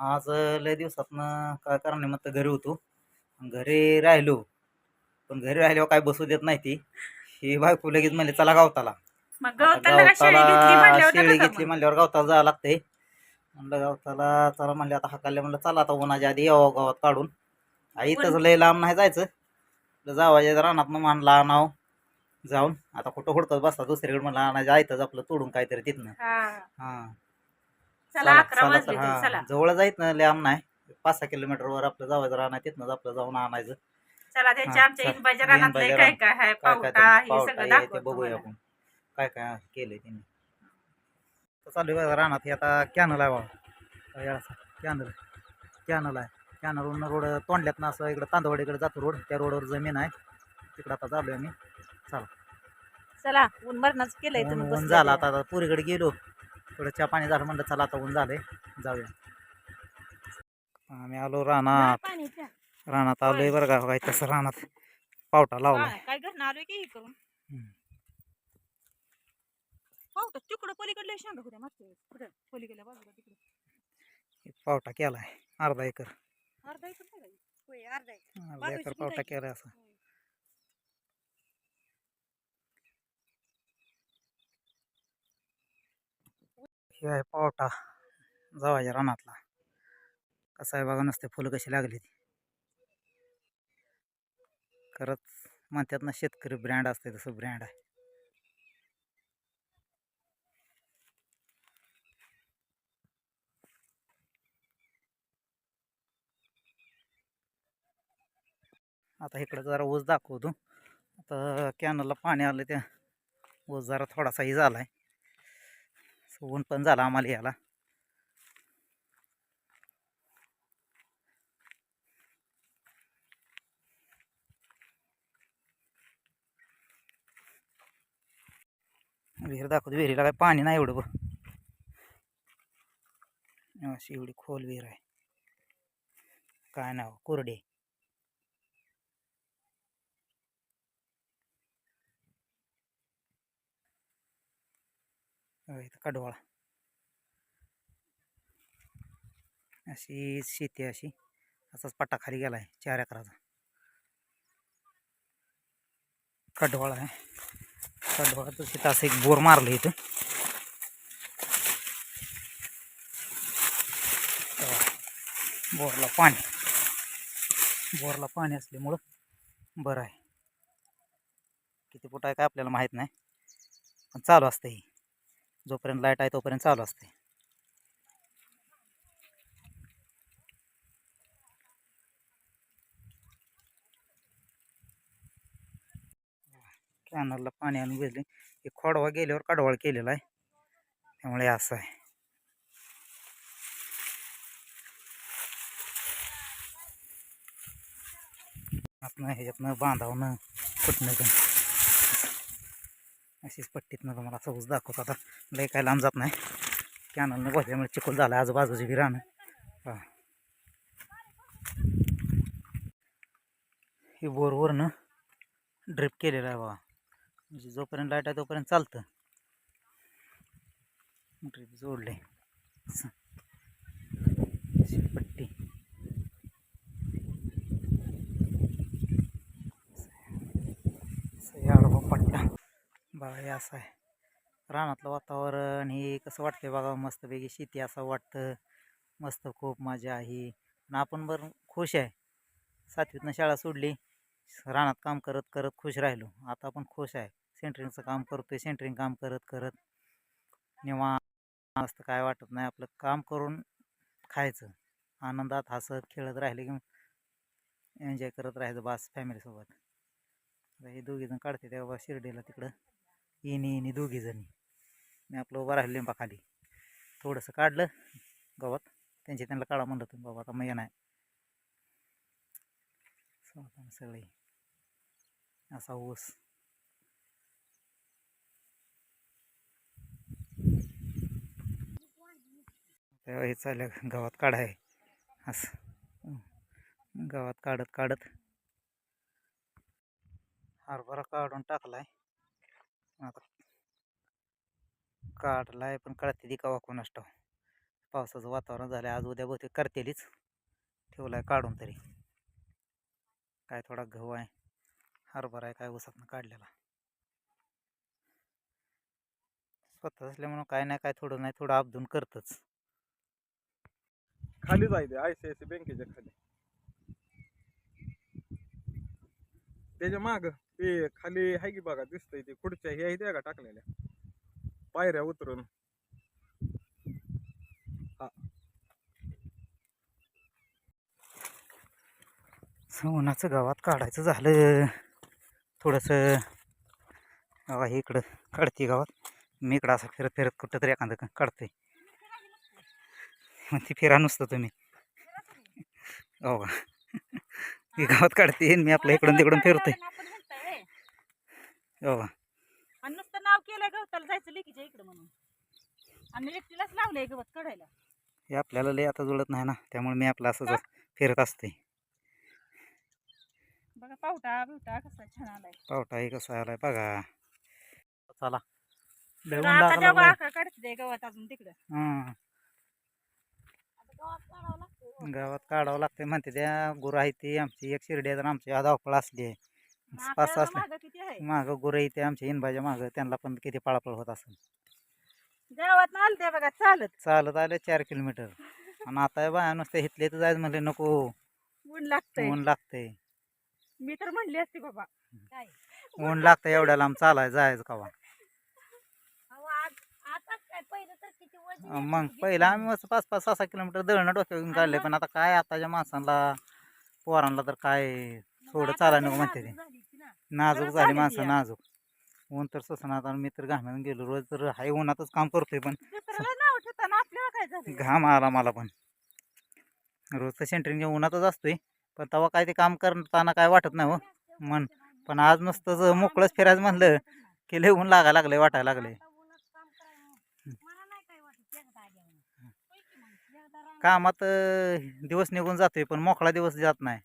आज लय दिवसातनं काय करण्यानिमित्त घरी होतो. घरी राहिलो. पण घरी राहिल्यावर काय बसू देत नाही ती. ही बायको लगेच म्हणले चला गावताला. मग गवताला शेळी घेतली म्हणल्यावर मग. गावताला जावं लागतंय. म्हणलं गावताला चला म्हणले आता हाकाले म्हणलं चला आता उन्हाच्या आधी यावं गावात काढून. आई तसं लय लांब नाही जायचं. जावायच्या रानात मानला नाव जाऊन. आता कुठं हुडकत बसता दुसरीकडे म्हणलं आणायचं आयतच आपलं तोडून काहीतरी तिथनं. हा. चला अकरा चला वाजले तर, हा. चला. ना लांब नाही. पाच सहा किलोमीटर वर आपलं जावायचं राहणार तिथनं आपलं जाऊन आणायचं. चला त्यांच्या हा, आमच्या चल. इनबाईच्या रानातलं काय काय आहे काय काय पावटा ते हे पावटा सगळं हे ते दाखवतो बघूया तुम्हाला. आपण. काय काय केलंय त्यांनी. तर चालू आहे रानात हे आता कॅनल आहे बाबा कॅनल कॅनल आहे. कॅनलवरून रोड तोंडल्यात ना असं इकडं तांदवाडीकडे जातो रोड. त्या रोडवर जमीन आहे. तिकडं आता चालू आहे आम्ही. चला. ऊन मरणाच केलंय ऊन तुम्ही ऊन बसलेले. झालं आता आता पुरीकडे गेलो. थोडं चहा पाणी झालं म्हणलं चला आता ऊन झालंय. जाऊया. आम्ही आलो हा, रानात. रानात आलोय बरं का काय तसं रानात पावटा लावला. हा, काय घरनं आलोय की हे करून? हम्म. पावटा तिकडं पलीकडले शेंगा होत्या मागच्या वेळेस. कुठं? पलीकडल्या बाजूला तिकडे. पावटा केलाय अर्धा एकर. अर्धा एकर नाही का? होय अर्धा एकर. अर्धा एकर पावटा आहे? केलाय असा. हे आहे पावटा जावायच्या रानातला. कसं आहे बघा नसते फुलं कशी लागली ती. खरंच म्हणतात ना शेतकरी ब्रँड असते तसं ब्रँड आहे. आता इकडं जरा ऊस दाखवतो. आता कॅनलला पाणी आलं त्या. ऊस जरा थोडासाही झाला आहे ऊन पण झाला आम्हाला याला. विहीर दाखवतो विहिरीला काय पाणी नाही एवढं बघ. अशी एवढी खोल विहीर आहे. काय नाव? कोरडे. कडवाळा अशी शेती आहे अशी असाच पट्टा खाली गेला आहे चार एकराचा. कडवाळा आहे. कडवाळाचं तिथं असं एक बोर मारलं इथं. बोरला पाणी. बोरला पाणी असल्यामुळं बरं आहे. किती फुट आहे काय आपल्याला माहीत नाही. पण चालू असतं ही जोपर्यंत लाइट आहे तोपर्यंत चालू असते. कॅनलला पाणी आणून गेले हे खोडवा गेल्यावर कडवाळ केलेला आहे. त्यामुळे असं आहे. आपण ह्याच्यातनं बांधावनं कुठनं अशीच पट्टीत ना तुम्हाला चौस दाखवतो आता लय काय लांब जात नाही. कॅनलनं बसल्यामुळे चिखल झाला आजूबाजूची बी राहणं हा. हे बोरवरनं ड्रिप केलेलं आहे बाबा म्हणजे जोपर्यंत लाइट आहे तोपर्यंत चालतं. ड्रिप जोडले असं. पट्टी असं हे आडवा पट्टा बघा हे असं आहे. रानातलं वातावरण हे कसं वाटतंय बघा मस्तपैकी शेती असं वाटतं. मस्त खूप मजा आहे. आणि आपण बरं खुश आहे. सातवीतनं शाळा सोडली रानात काम करत करत खुश राहिलो. आता आपण खुश आहे. सेंटरिंगचं काम करतोय सेंटरिंग काम करत करत. निवांत मस्त काय वाटत नाही. आपलं काम करून खायचं. आनंदात हसत खेळत राहिले की एन्जॉय करत राहायचं बास फॅमिलीसोबत हे दोघीजण काढते तेव्हा शिर्डीला तिकडं. येणी येणी दोघीजणी मी आपलं उभं राहिलं लिंबाखाली. थोडंसं काढलं गवत. त्यांचे त्यांना काढा म्हणलं तुम्ही बाबा आता मग नाही. सगळे. असा ऊस. तेव्हा हे चाललं गावात काढाय. असं. गावात काढत काढत. हरभरा काढून टाकलाय. आता काढलाय पण कळते ती का वाकून असतो पावसाचं वातावरण झालं आज उद्या बहुतेक करतेलीच. ठेवला आहे काढून तरी. काय थोडा गहू आहे. हरभरा आहे काय उसातनं काढलेला. स्वतः असल्यामुळं काय नाही काय थोडं नाही थोडं अपदून करतच. खाली जायचे आय सी आय सी बँकेच्या खाली. त्याच्या माग ते खाली आहे की बघा दिसतंय ते खुर्च्या हे आहेत का टाकलेल्या. पायऱ्या उतरून. सोनाचं गावात काढायचं झालं. थोडंसं हे इकडं. काढते गावात. मी इकडं असं फिरत फिरत कुठं तरी एखादं काढते मग ती फिरा नुसतं तुम्ही. हो का? ती गावात काढते आणि मी आपलं इकडून तिकडून "ए, हो. आणि नुसतं नाव केलंय गवताला जायचं लेकीच्या इकडं म्हणून? आणि एकटीलाच लावलंय गवत काढायला. हे आपल्याला लय आता जुळत नाही ना त्यामुळे मी आपलं असं फिरत असते. बघा पावटा बिवटा कसा छान आलाय. पावटाही कसं आलाय बघा. चला. आता जेव्हा काढते गवत अजून तिकडं. हं. गवत काढावं गावात काढावं लागतंय. म्हणते त्या गुरं आहे ती आमची एक शिर्डी आहे तर आमची आज धावपळ असली आहे. पाच सहा असले. मागं किती आहे? मागं गुरं आमच्या इनबाच्या मागं. त्यांना पण किती पळापळ होत असेल. गावात आलते बघा चालत. चालत आले चार किलोमीटर. आणि आता बाया नुसते इथले तर जायचं म्हणले नको. ऊन लागतंय. ऊन लागतंय. मी तर म्हणली असती बाबा. काय ऊन लागतंय एवढ्या लांब चालाय जायचं कवा. मग पहिला आम्ही मस्त पाच पाच सहा सहा किलोमीटर दळणं डोक्यावर घेऊन काढले पण आता काय आताच्या माणसांना पोरांना तर काय थोडं चालायला नको म्हणते ते. नाजूक झाली माणसं. नाजूक. ऊन तर ससना आता मी तर घामावून गेलो रोज तर हाय उन्हातच काम करतोय पण घाम आला मला पण. रोज तर सेंटरिंगच्या उन्हातच असतोय पण तेव्हा काय ते काम करताना काय वाटत नाही हो मन. पण आज नुसतं मोकळंच फिरायचं म्हणलं की लय ऊन लागायला लागलंय वाटायला लागलंय. कामात दिवस निघून जातोय पण मोकळा दिवस जात नाही.